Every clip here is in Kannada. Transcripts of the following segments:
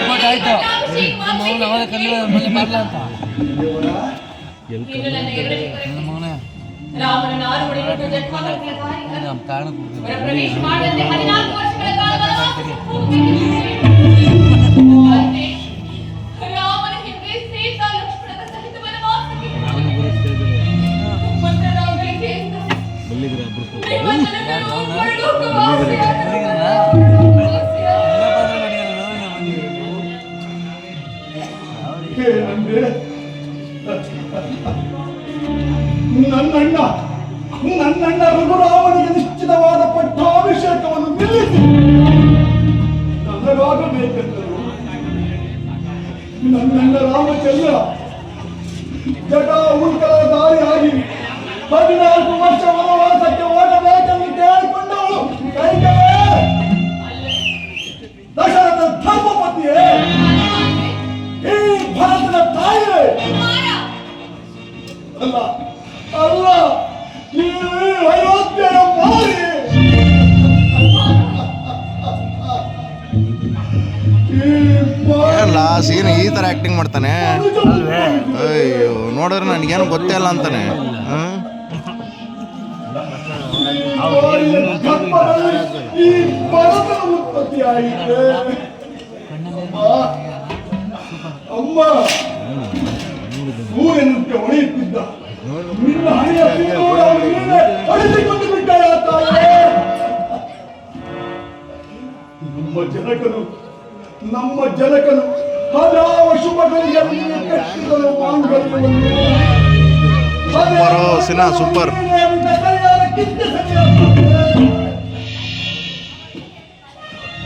ಕೋಟಿ ಆಯ್ತು ನಮ್ಮ ಮಗನ ಅವಾಗ ಕಲ್ಲಿ ಮಲ್ಲಿ ಬರ್ಲ ಅಂತ ನನ್ನ ಮಗನೇ ರಾಮನ ನಾರು ಹೊಡೆಯುವುದು ಜನ್ಮಾಂತರಗಳ ಕಾರ್ಯ. ನಮ್ಮ ಕಾರಣ ಕೊಡ್ತೀನಿ ಅವರ ಪ್ರವೇಶ ನನ್ನಣ್ಣ ನನ್ನಣ್ಣ ರಘುರಾಮನಿಗೆ ನಿಶ್ಚಿತವಾದ ಪಟ್ಟಾಭಿಷೇಕವನ್ನು ನಿಲ್ಲಿಸಿ. ನನಗಾಗಬೇಕೆಂದರು ನನ್ನಣ್ಣ ರಾಮಚಂದ್ರ ಜಟ ಉಲ್ಕಲ ದಾರಿಯಾಗಿ ಹದಿನಾಲ್ಕು ವರ್ಷ ವನವಾಸಕ್ಕೆ ಹೋಗಬೇಕೆಂದು ಸೀನ್ ಈ ಥರ ಆ್ಯಕ್ಟಿಂಗ್ ಮಾಡ್ತಾನೆ. ಅಯ್ಯೋ ನೋಡಿದ್ರೆ ನನಗೇನು ಗೊತ್ತೇ ಇಲ್ಲ ಅಂತಾನೆ. ನಮ್ಮ ಜನಕನು ನಮ್ಮ ಜನಕನು ಹಲವು ಶುಭಗಳಿಗೆ ಸಿನಾ, ಸೂಪರ್.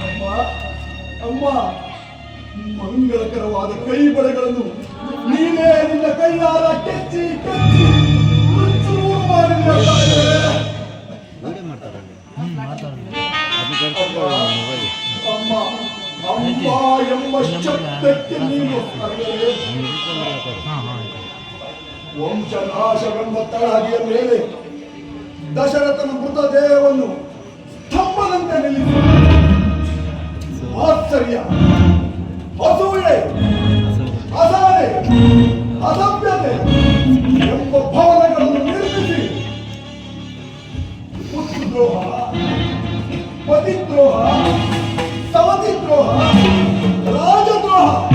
ಅಮ್ಮ ಅಮ್ಮ ಮಂಗಳಕರವಾದ ಕೈ ಬಳೆಗಳನ್ನು ನೀನೇ ನಿನ್ನ ಕೈಯಾರ ಕೆಚ್ಚಿ ವಂಶನಾಶವೆಂಬ ತಳಹದಿಯ ಮೇಲೆ ದಶರಥನ ಮೃತದೇಹವನ್ನು ಸ್ತಂಭದಂತೆ ನಿಲ್ಲಿಸಿ. ಆಶ್ಚರ್ಯ. ಅಸೂಯೆ. ಅಸಾರೆ ಅಸಭ್ಯತೆ ಎಂಬ ಭಾವನೆಗಳನ್ನು ನಿರ್ಮಿಸಿ. ಪುತ್ರದ್ರೋಹ ಪತಿದ್ರೋಹ. ಸವತಿದ್ರೋಹ ರಾಜದ್ರೋಹ.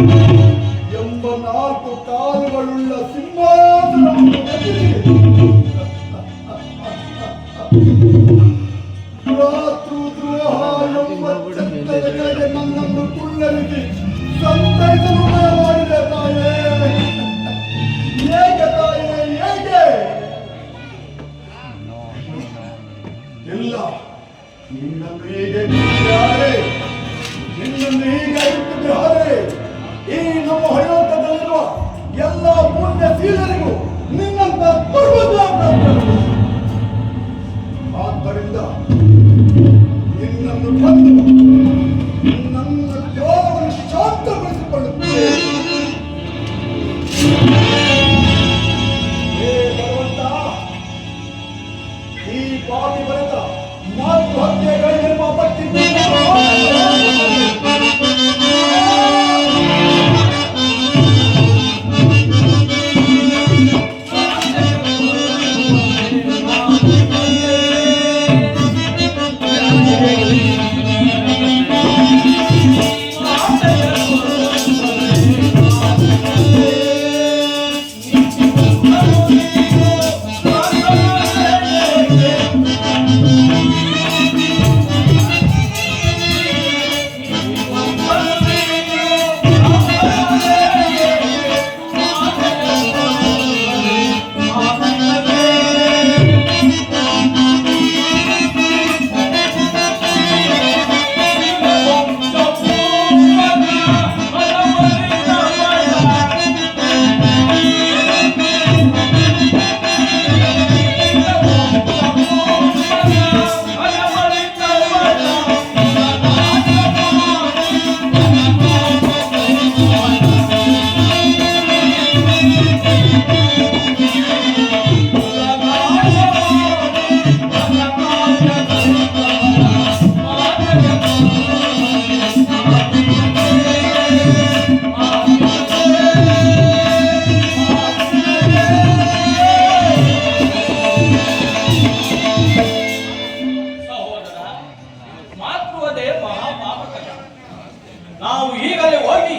ಈಗಲೇ ಹೋಗಿ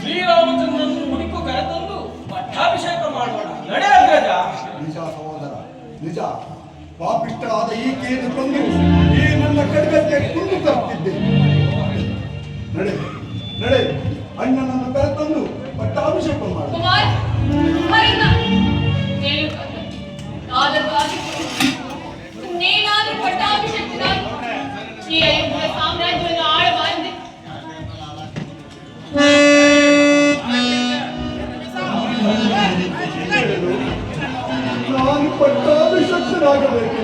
ಶ್ರೀರಾಮಚಂದ್ರನನ್ನು ಹುಡುಕು ಕರೆತಂದು ಪಟ್ಟಾಭಿಷೇಕ ಮಾಡೋಣ ನಡೆ ಅಗ್ರಜ. ನಿಜ ಸಹೋದರ, ನಿಜ. ಪಾಪಿಷ್ಟರಾದ ಈಕೆಯನ್ನು ಕೊಂದು ಈ ನನ್ನ ಕಡ್ಗಕ್ಕೆ ಪಟ್ಟಾಭಿಷಕ್ತರಾಗಬೇಕು